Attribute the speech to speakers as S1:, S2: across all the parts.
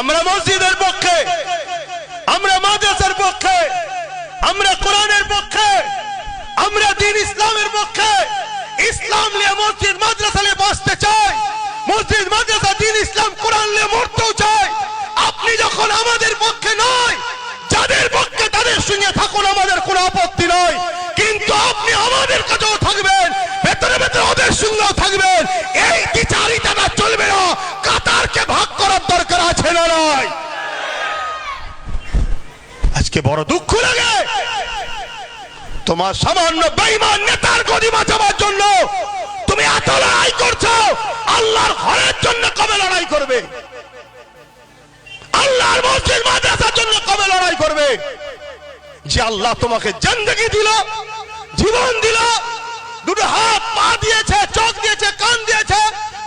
S1: আমরা মসজিদের পক্ষে, আমরা মাদ্রাসার পক্ষে, আমরা কোরআনের পক্ষে, আমরা দিন ইসলামের পক্ষে। ইসলাম নিয়ে মসজিদ, মাদ্রাসা নিয়ে বাঁচতে চাই। মসজিদ, মাদ্রাসা, দিন ইসলাম, কোরআন নিয়ে মরতেও চাই। আপনি যখন আমাদের পক্ষে নয়, যাদের পক্ষে তাদের সঙ্গে থাকুন, আমাদের কোনো আপত্তি নয়। কিন্তু আপনি আমাদের কাছেও থাকবেন, ভেতরে ভেতরে ওদের সঙ্গেও থাকবেন। এই বিচারিতাটা চলবে না। কাতারকে ভাগ করার দরকার আছে না নয় আজকে বড় দুঃখ লাগে। তোমার সামান্য বেঈমান নেতার গদি বাঁচাবার জন্য তুমি এত লড়াই করছ, আল্লাহর ঘরের জন্য কবে লড়াই করবে? আল্লাহর মসজিদ মাদ্রাসার জন্য কবে লড়াই করবে? যে আল্লাহ তোমাকে জিন্দগি দিল, জীবন দিল, দুটো হাত পা দিয়েছে, চোখ দিয়েছে, কান দিয়েছে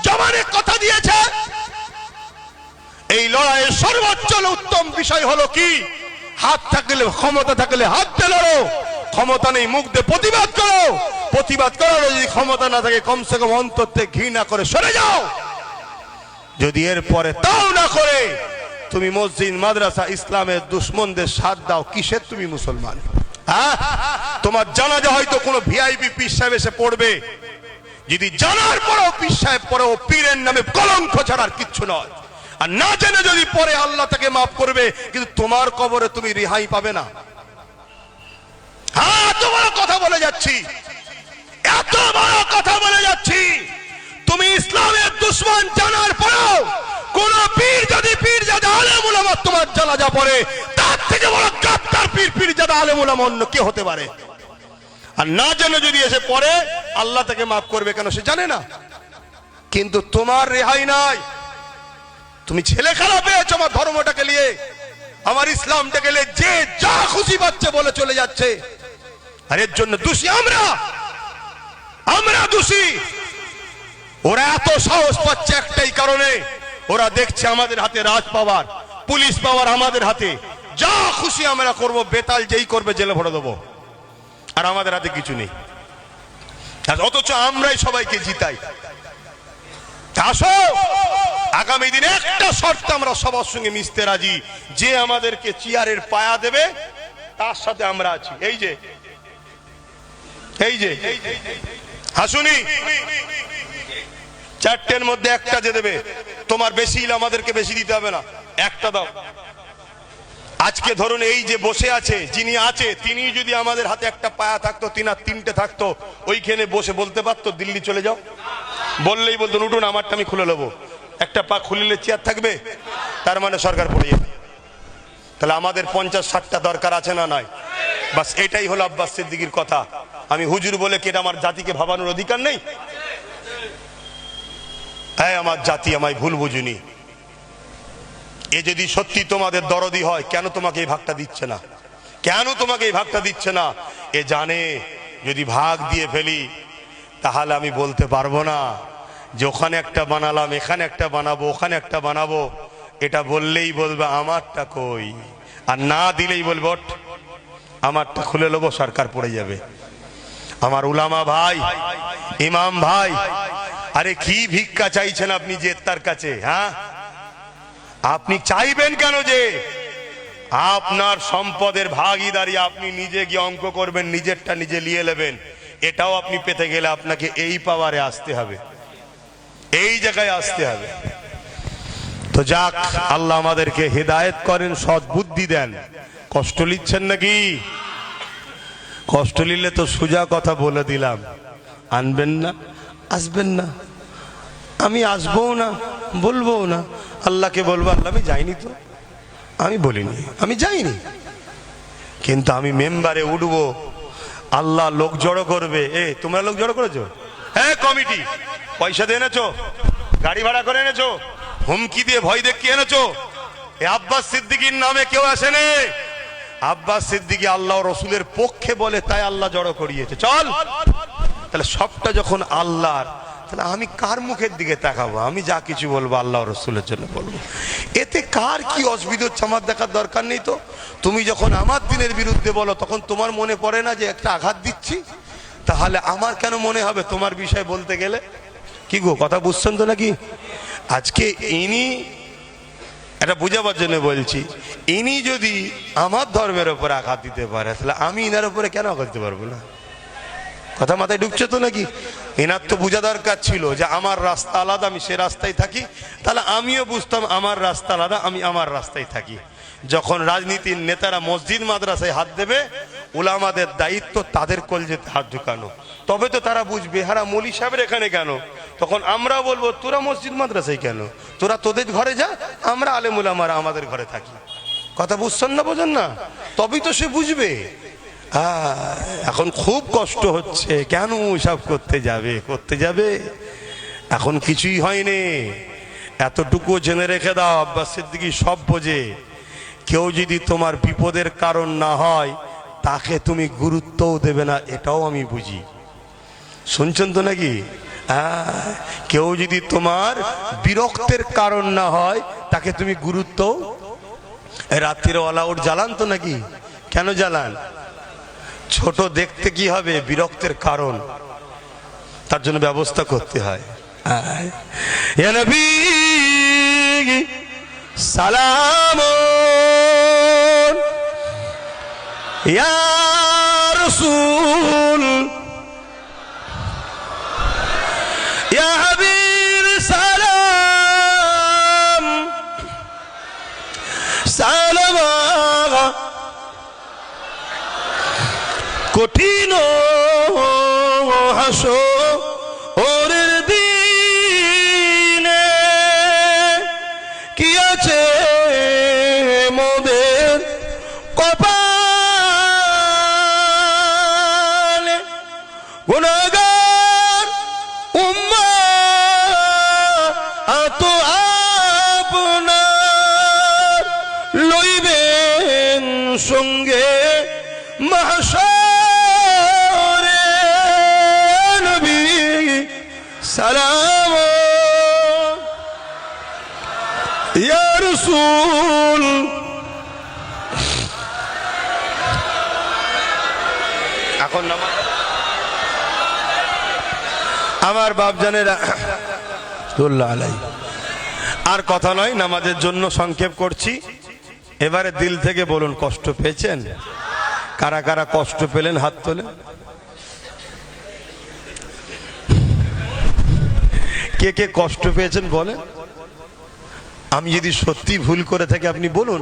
S1: জমানের কথা দিয়েছে। এই লড়াইয়ের সর্বোচ্চ উত্তম বিষয় হলো কি? হাত থাকলে ক্ষমতা থাকলে হাত লড়ো। ক্ষমতা নেই মুখ দিয়ে প্রতিবাদ করো। প্রতিবাদ করার যদি ক্ষমতা না থাকে, কমসে কম অন্তর থেকে ঘৃণা করে সরে যাও। যদি এর পরে তাও না করে, তুমি মসজিদ, মাদ্রাসা, ইসলামের দুশ্মনদের সাথ দাও কিসের তুমি মুসলমান? হ্যাঁ? তোমার জানা যা হয়তো কোনো ভিআইপি পীর সাহেব এসে পড়বে। যদি জানার পরেও পীর সাহেব পরেও পীরের নামে কলঙ্ক ছাড়ার কিচ্ছু নয়। আর না জেনে যদি পরে আল্লাহ তাকে মাফ করবে, কিন্তু তোমার কবরে তুমি রেহাই পাবে না। হ্যাঁ এত বড় কথা বলে যাচ্ছি। এত বড় কথা বলে যাচ্ছি। তুমি ইসলামের দুশ্মন জানার পরেও কোন পীর যদি পীর যাদা আলেম উলামা তোমার জানাজা পড়ে, তার থেকে বড় গাদ্দার পীর পীর যাদা আলেম উলামা অন্য কে হতে পারে। আর না জেনে যদি এসে পড়ে, আল্লাহ তাকে মাফ করবে কেন সে জানে না। কিন্তু তোমার রেহাই নাই। তুমি ছেলে খারাপ হয়েছো আমার ধর্মটাকে নিয়ে। আমার ইসলামটাকে নিয়ে যে যা খুশি পাচ্ছে বলে চলে যাচ্ছে। আর এর জন্য দোষী আমরা। আমরা দোষী। ওরা এত সাহস পাচ্ছে একটাই কারণে। ওরা দেখছে আমাদের হাতে রাজ পাওয়ার, পুলিশ পাওয়ার আমাদের হাতে। যা খুশি আমরা করব, বেতাল যেই করবে জেলে ভরে দেবো। আর আমাদের হাতে কিছু নেই। অথচ আমরাই সবাইকে জিতাই। আসো। আগামী দিনে একটা শর্ত আমরা সবার সঙ্গে মিশতে রাজি। যে আমাদেরকে চেয়ারের পায়া দেবে, তার সাথে আমরা আছি। এই যে। এই যে। হাসুনি। চারটের মধ্যে একটা যে দেবে। তোমার বেশি আমাদেরকে বেশি দিতে হবে না। একটা দাও। আজকে ধরুন এই যে বসে আছে, যিনি আছে, তিনি যদি আমাদের হাতে একটা পায়া থাকতো, তিন আর তিনটে থাকতো, ওইখানে বসে বলতে পারতো, দিল্লি চলে যাও। বললেই বলতো উঠুন আমারটা আমি খুলে নেব। একটা পা খুলিলে চেয়ার থাকবে? তার মানে সরকার পড়ে যাবে। তাহলে আমাদের পঞ্চাশ, ষাটটা দরকার আছে না নয়? বাস এটাই হলো আব্বাস সিদ্দিকির কথা। আমি হুজুর বলে কি আমার জাতিকে ভাবানোর অধিকার নেই? হ্যাঁ আমার জাতি আমায় ভুল বুঝুনি। এ যদি সত্যি তোমাদের দরদি হয়, কেন তোমাকে এই ভাগটা দিচ্ছে না? কেন তোমাকে এই ভাগটা দিচ্ছে না? এ জানে, যদি ভাগ দিয়ে ফেলি, তাহলে আমি বলতে পারব না। যে ওখানে একটা বানালাম এখানে একটা বানাবো ওখানে একটা বানাবো এটা বললেই বলবে আমারটা কই? আর না দিলেই বলবে ওঠ, আমারটা খুলে নেব সরকার পড়ে যাবে। আমার উলামা ভাই ইমাম ভাই আরে কি ভিক্ষা চাইছেন আপনি যে তার কাছে হ্যাঁ? আপনি চাইবেন কেন যে আপনার সম্পদের ভাগিদারি আপনি নিজে গিয়ে অঙ্ক করবেন নিজেরটা নিজে নিয়ে নেবেন এটাও আপনি পেতে গেলে আপনাকে এই পাওয়ারে আসতে হবে। এই জায়গায় আসতে হবে। তো যাক, আল্লাহ আমাদেরকে হেদায়েত করেন, সৎ বুদ্ধি দেন। কষ্ট নিচ্ছেন নাকি? কষ্ট নিলে তো সোজা কথা বলে দিলাম। আনবেন না, আসবেন না। আমি আসব না বলব না। আল্লাহকে বলব, আল্লাহ, আমি যাইনি তো। আমি বলিনি, আমি যাইনি। কিন্তু আমি মেম্বারে উঠবো। আল্লাহ লোক জড়ো করবে। এ, তোমরা লোক জড়ো করেছ? হ্যাঁ কমিটি। পয়সা দিয়ে এনেছো? গাড়ি ভাড়া করে এনেছো? হুমকি দিয়ে ভয় দেখিয়ে এনেছো? এ আব্বাস সিদ্দিকির নামে কেউ আসেনি? আব্বাস সিদ্দিকি আল্লাহ রসুলের পক্ষে বলে, তাই আল্লাহ জড়ো করিয়েছে। চল। তাহলে সবটা যখন আল্লাহর, তাহলে আমি কার মুখের দিকে তাকাবো? আমি যা কিছু বলব আল্লাহ রসুলের জন্য বলব। এতে কার কি অসুবিধা হচ্ছে? আমার দেখার দরকার নেই তো। তুমি যখন আমার দিনের বিরুদ্ধে বলো, তখন তোমার মনে পড়ে না যে একটা আঘাত দিচ্ছি? তাহলে আমার কেন মনে হবে তোমার বিষয় বলতে গেলে? কি গো, কথা বুঝছেন তো নাকি? আজকে ইনি, এটা বুঝাবার জন্য বলছি, ইনি যদি আমার ধর্মের ওপরে আঘাত দিতে পারে, তাহলে আমি ইনার উপরে কেন আঘাত দিতে পারব না? কথা মাথায় ঢুকছে তো নাকি? এনার তো বোঝা দরকার ছিল যে আমার রাস্তা আলাদা, আমি সে রাস্তায় থাকি। তাহলে আমিও বুঝতাম আমার রাস্তা আলাদা, আমি আমার রাস্তায় থাকি। যখন রাজনীতির নেতারা মসজিদ মাদ্রাসায় হাত দেবে ওলামাদের দায়িত্ব তাদের কলজেতে হাত ঢুকানো। তবে তো তারা বুঝবে, হারা মলি সাহেবের এখানে কেন? তখন আমরা বলব, তোরা মসজিদ মাদ্রাসায় কেন? তোরা তোদের ঘরে যা, আমরা আলেমুলামারা আমাদের ঘরে থাকি। কথা বুঝছেন না, বোঝেন না? তবেই তো সে বুঝবে। এখন খুব কষ্ট হচ্ছে। কেন সব করতে যাবে? করতে যাবে? এখন কিছুই হয়নি। এতটুকু জেনে রেখে দাও, আব্বাস সিদ্দিকি সব বোঝে। কেউ যদি তোমার বিপদের কারণ না হয় তাকে তুমি গুরুত্বও দেবে না এটাও আমি বুঝি। শুনছেন তো নাকি? হ্যাঁ, কেউ যদি তোমার বিরক্তের কারণ না হয় তাকে তুমি গুরুত্ব? রাত্রির অলাউট জ্বালান তো নাকি? কেন জ্বালান? ছোট দেখতে কি হবে বিরক্তের কারণ? তার জন্য ব্যবস্থা করতে হয়। ইয়া সালাম ইয়া রসুল ইয়া হাবিব সালাম সালাম কঠিন ইয়া রাসূল এখন আমার বাপজানেরা তুল্লা আলাই আর কথা নয় নামাজের জন্য সংক্ষেপ করছি। এবারে দিল থেকে বলুন কষ্ট পেয়েছেন? কারা কারা কষ্ট পেলেন হাত তোলে কে কে কষ্ট পেয়েছেন বলেন? আমি যদি সত্যি ভুল করে থাকি, আপনি বলুন।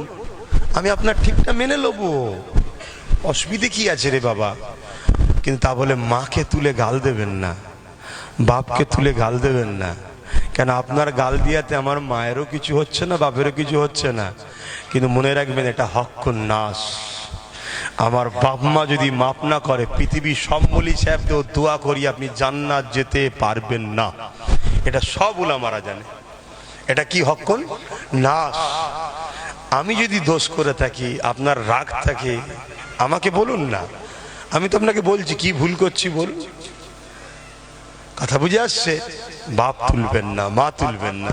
S1: আমি আপনার ঠিকটা মেনে নেব। অসুবিধে কি আছে রে বাবা? কিন্তু তা বলে মাকে তুলে গাল দেবেন না, বাপকে তুলে গাল দেবেন না। কেন আপনার গাল দিয়াতে আমার মায়েরও কিছু হচ্ছে না, বাপেরও কিছু হচ্ছে না। কিন্তু মনে রাখবেন, এটা হক্ক নাশ আমার বাপ মা যদি মাপ না করে পৃথিবী সব মলি সাহেবকেও দোয়া করি, আপনি জান্নাত যেতে পারবেন না। এটা সব উলামারা জানে। এটা কি হক্কন নাশ। আমি যদি দোষ করে থাকি, আপনার রাগ থাকে, আমাকে বলুন না। আমি তো আপনাকে বলছি, কি ভুল করছি বলুন। কথা বুঝে আসছে? বাপ তুলবেন না, মা তুলবেন না।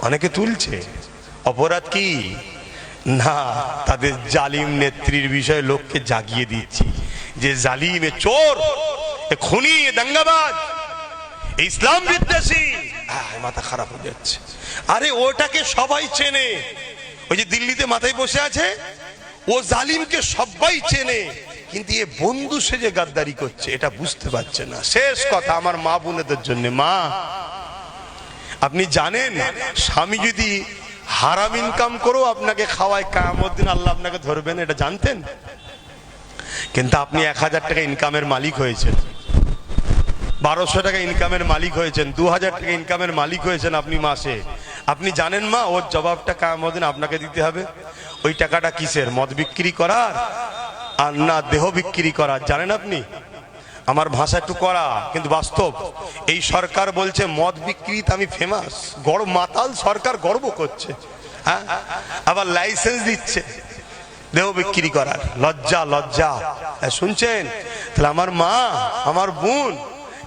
S1: অনেকে তুলছে। অপরাধ কি? না, তাদের জালিম নেত্রীর বিষয়ে লোককে জাগিয়ে দিচ্ছি। যে জালিম এ চোর খুনি দাঙ্গাবাজ। ইসলাম বিদ্বেষী। মাথা খারাপ হয়ে যাচ্ছে। আরে ওটাকে সবাই চেনে। ওই যে দিল্লিতে মাথায় বসে আছে ও জালিমকে সবাই চেনে। কিন্তু এ বন্ধু সেজে গাদ্দারি করছে এটা বুঝতে পারছে না। শেষ কথা আমার মা বোনেদের জন্য। মা আপনি জানেন স্বামী যদি হারাম ইনকাম করেও আপনাকে খাওয়ায় কায়ামত দিন আল্লাহ আপনাকে ধরবেন এটা জানতেন? কিন্তু আপনি এক হাজার টাকা ইনকামের মালিক হয়েছেন। বারোশো টাকা ইনকামের মালিক হয়েছেন দু হাজার টাকা ইনকামের মালিক হয়েছেন আপনি মাসে। আপনি জানেন মা ওর জবাবটা কায়ামত দিন আপনাকে দিতে হবে? ওই টাকাটা কিসের? মদ বিক্রি করার? আর না দেহ বিক্রি করার? জানেন আপনি? আমার ভাষা একটু করা কিন্তু বাস্তব। এই সরকার বলছে মদ বিক্রিতে আমি ফেমাস গর্ব মাতাল সরকার গর্ব করছে। হ্যাঁ? আবার লাইসেন্স দিচ্ছে। দেহ বিক্রি করার। লজ্জা লজ্জা। হ্যাঁ, শুনছেন? তাহলে আমার মা আমার বোন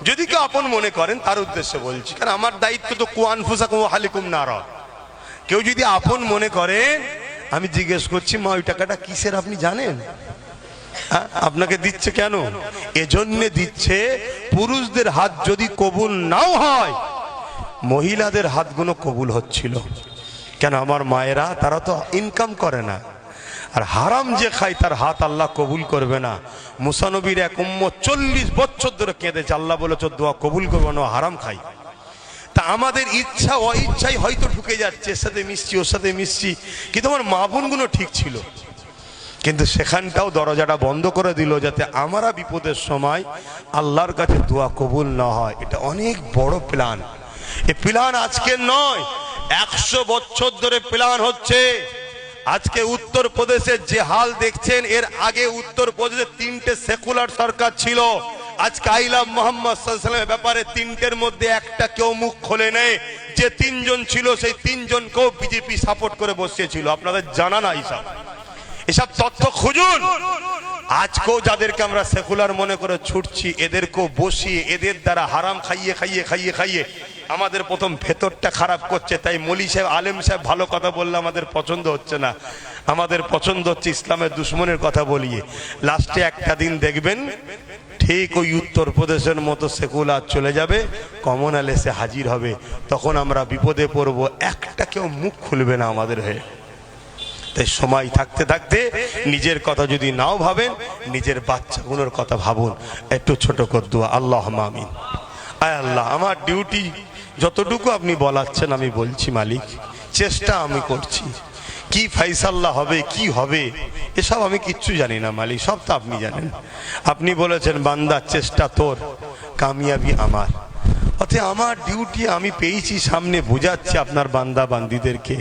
S1: যদি কেউ আপন মনে করেন তার উদ্দেশ্যে বলছি কারণ আমার দায়িত্ব তো কুয়ান ফুসা কুয়া হালিকুম নার। কেউ যদি আপন মনে করেন আমি জিজ্ঞেস করছি মা ওই টাকাটা কিসের আপনি জানেন? হ্যাঁ, আপনাকে দিচ্ছে কেন? এজন্যে দিচ্ছে পুরুষদের হাত যদি কবুল নাও হয় মহিলাদের হাতগুলো কবুল হচ্ছিল। কেন আমার মায়েরা তারা তো ইনকাম করে না। আর হারাম যে খায়, তার হাত আল্লাহ কবুল করবে না। মুসানবীর এক উম্ম চল্লিশ বছর ধরে কেঁদেছে আল্লাহ বলেছ, দোয়া কবুল করবে না হারাম খাই তা আমাদের ইচ্ছা, অইচ্ছাই হয়তো ঢুকে যাচ্ছে, এর সাথে মিশছি, ওর সাথে মিশছি, কিন্তু আমার মা বোনগুলো ঠিক ছিল। কিন্তু সেখানটাও দরজাটা বন্ধ করে দিল, যাতে আমরা বিপদের সময় আল্লাহর কাছে দোয়া কবুল না হয়। এটা অনেক বড় প্ল্যান। এ প্ল্যান আজকে নয়, একশো বছর ধরে প্ল্যান হচ্ছে আজকে উত্তর প্রদেশের যে হাল দেখছেন, এর আগে উত্তর প্রদেশে তিনটে সেকুলার সরকার ছিল। আজকে আইলাম মোহাম্মদ ব্যাপারে তিনটের মধ্যে একটা কেউ মুখ খোলে নেই। যে তিনজন ছিল, সেই তিনজনকেও বিজেপি সাপোর্ট করে বসিয়েছিল। আপনাদের জানা না হিসাব এসব তথ্য খুঁজুন। আজকেও যাদেরকে আমরা সেকুলার মনে করে ছুটছি, এদেরকেও বসিয়ে, এদের দ্বারা হারাম খাইয়ে খাইয়ে খাইয়ে খাইয়ে আমাদের প্রথম ভেতরটা খারাপ করছে, তাই মলি সাহেব, আলেম সাহেব ভালো কথা বললে আমাদের পছন্দ হচ্ছে না। আমাদের পছন্দ হচ্ছে ইসলামের দুশ্মনের কথা বলিয়ে। লাস্টে একটা দিন দেখবেন, ঠিক ওই উত্তরপ্রদেশের মতো সেকুলার চলে যাবে কমন এসে হাজির হবে। তখন আমরা বিপদে পড়ব, একটা কেউ মুখ খুলবে না আমাদের হয়ে। তাই সময় থাকতে থাকতে নিজের কথা যদি নাও ভাবেন, নিজের বাচ্চাগুলোর কথা ভাবুন। একটু ছোট কর দোয়া আল্লাহ মামিন আয় আল্লাহ, আমার ডিউটি যতটুকু আপনি বলাচ্ছেন, আমি বলছি, মালিক, চেষ্টা আমি করছি। কি ফাইসাল্লাহ হবে, কি হবে, এসব আমি কিচ্ছু জানি না, মালিক, সব তো আপনি জানেন। আপনি বলেছেন বান্দার চেষ্টা তোর, কামিয়াবি আমার। অতএব আমার ডিউটি আমি পেয়েছি, সামনে বোঝাচ্ছি আপনার বান্দা বান্দিদেরকে।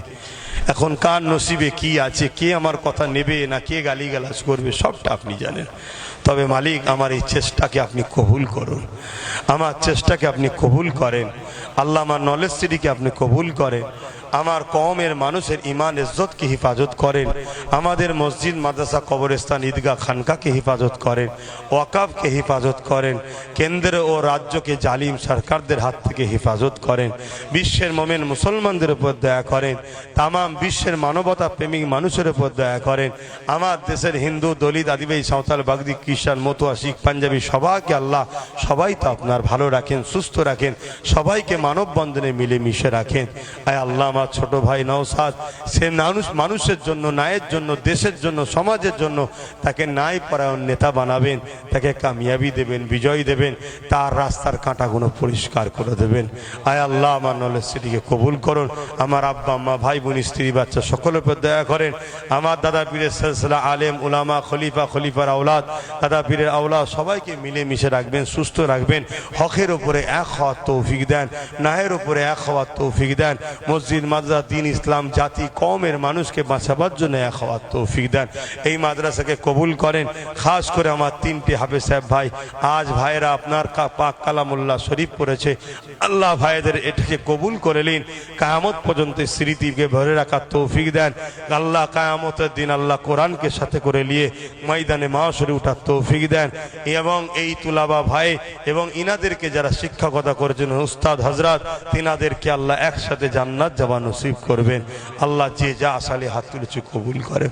S1: এখন কার নসিবে কি আছে, কে আমার কথা নেবে, না কে গালিগালাজ করবে, সবটা আপনি জানেন। তবে মালিক, আমার এই চেষ্টাকে আপনি কবুল করুন। আমার চেষ্টাকে আপনি কবুল করেন। আল্লাহ আমার নলেজ সিটিকে আপনি কবুল করেন। আমার কমের মানুষের ইমান ইজ্জতকে হেফাজত করেন। আমাদের মসজিদ, মাদ্রাসা, কবরস্থান, ঈদগাহ, খানকাকে হেফাজত করেন, ওয়াকাবকে হেফাজত করেন, কেন্দ্র ও রাজ্যকে জালিম সরকারদের হাত থেকে হেফাজত করেন, বিশ্বের মোমেন মুসলমানদের উপর দয়া করেন, তামাম বিশ্বের মানবতা প্রেমিক মানুষের উপর দয়া করেন। আমার দেশের হিন্দু, দলিত, আদিবাসী, সাঁওতাল, বাগদি খ্রিস্টান মতুয়া, শিখ, পাঞ্জাবি, সবাইকে আল্লাহ, সবাই তো আপনার ভালো রাখেন, সুস্থ রাখেন, সবাইকে মানববন্ধনে মিলে মিশে রাখেন। আয় আল্লাহ আমার ছোট ভাই নওসাদ সে মানুষ, মানুষের জন্য ন্যায়ের জন্য, দেশের জন্য, সমাজের জন্য তাকে ন্যায় পরায়ণ নেতা বানাবেন, তাকে কামিয়াবি দেবেন, বিজয় দেবেন, তার রাস্তার কাঁটাগুলো পরিষ্কার করে দেবেন। আয় আল্লাহ, আমার নলেজ সেটিকে কবুল করুন। আমার আব্বা, আম্মা, ভাই বোন, স্ত্রী, বাচ্চা, সকলের উপর দয়া করেন। আমার দাদা পীরের সিলসিলা আলেম, উলামা, খলিফা, খলিফার আওলাদ, দাদা পীরের আওলাদ, সবাইকে মিলে মিশে রাখবেন, সুস্থ রাখবেন। হকের উপরে এক হওয়ার তৌফিক দেন নাহের উপরে এক হওয়ার তৌফিক দেন। মসজিদ মাদ্রাসা, দিন ইসলাম, জাতি, কমের মানুষকে বাঁচাবার জন্য এক হওয়ার তৌফিক দেন। এই মাদ্রাসাকে কবুল করেন। খাস করে আমার তিনটি হাফেজ সাহেব ভাই। আজ ভাইরা আপনার পাক কালামুল্লাহ শরীফ পড়েছে। আল্লাহ ভাইদের এটাকে কবুল করে নিন। কায়ামত পর্যন্ত স্মৃতিকে ভরে রাখার তৌফিক দেন। আল্লাহ কায়ামতের দিন আল্লাহ কোরআনকে সাথে করে নিয়ে ময়দানে মাসরে উঠার তৌফিক দেন। এবং এই তুলাবা ভাই এবং ইনাদেরকে যারা শিক্ষকতা করেছেন, উস্তাদ হজরত তিনাদেরকে আল্লাহ একসাথে জান্নাত যাওয়া নসিব করবেন। আল্লাহ যে যা আসালে হাত তুলেছে কবুল করে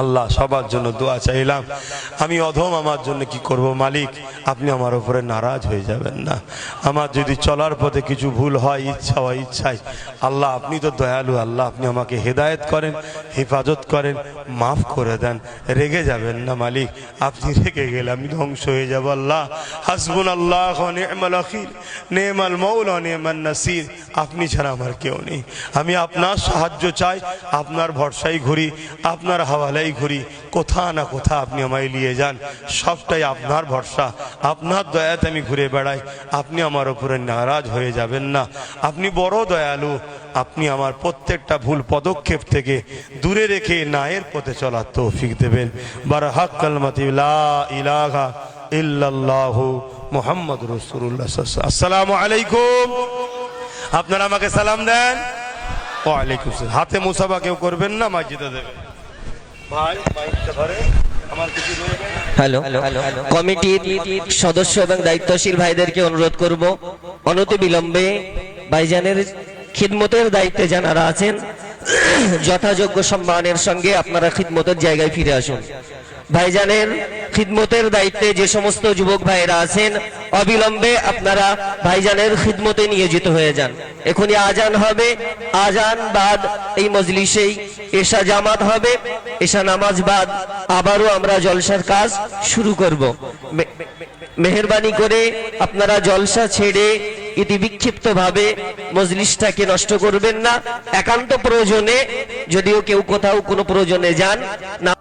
S1: আল্লাহ সবার জন্য দোয়া চাইলাম। আমি অধম, আমার জন্য কি করব মালিক? আপনি আমার উপরে নারাজ হয়ে যাবেন না। আমার যদি চলার পথে কিছু ভুল হয়, ইচ্ছা হয়, ইচ্ছায়, আল্লাহ, আপনি তো দয়ালু, আল্লাহ, আপনি আমাকে হেদায়েত করেন, হেফাজত করেন, মাফ করে দেন। রেগে যাবেন না মালিক। আপনি রেগে গেলে আমি ধ্বংস হয়ে যাব, আল্লাহ। হাসবুন আল্লাহ নেমাল নেমাল মৌলা নেমান নাসির। আপনি ছাড়া আমার কেউ নেই। আমি আপনার সাহায্য চাই, আপনার ভরসাই ঘুরি, আপনার হাওয়ালাই ঘুরি, কোথা না কোথা আপনি আমায় নিয়ে যান। সবটাই আপনার ভরসা। আপনার দয়াতে আমি ঘুরে বেড়াই। আপনি আমার উপরে নারাজ হয়ে যাবেন না। আপনি বড় দয়ালু। আপনি আমার প্রত্যেকটা ভুল পদক্ষেপ থেকে দূরে রেখে নায়ের পথে চলার তৌফিক দেবেন। বার হাক কালমাতি, লা ইলাহা ইল্লাল্লাহু মোহাম্মদ রসুল্লাহ আসসালামু আলাইকুম। আপনারা আমাকে সালাম দেন? ওয়ালাইকুম সালাম হাতে মুসাফা কেউ করবেন না? মসজিদে দেবেন।
S2: হ্যালো। কমিটির সদস্য এবং দায়িত্বশীল ভাইদেরকে অনুরোধ করব। অনতি বিলম্বে ভাইজানের খিদমতের দায়িত্বে যারা আছেন যথাযোগ্য সম্মানের সঙ্গে আপনারা খিদমতের জায়গায় ফিরে আসুন। ভাইজানের খিদমতের দায়িত্বে যে সমস্ত যুবক ভাইরা আছেন অবিলম্বে আপনারা ভাইজানের খিদমতে নিয়োজিত হয়ে যান। এখনই আজান হবে। আজান বাদ এই মজলিসেই এশা জামাত হবে। এশা নামাজ বাদ আবারও আমরা জলসার কাজ শুরু করব। মেহরবানি করে আপনারা জলসা ছেড়ে ইতি বিক্ষিপ্ত ভাবে মজলিসটাকে নষ্ট করবেন না। একান্ত প্রয়োজনে যদিও কেউ কোথাও কোনো প্রয়োজনে যান, না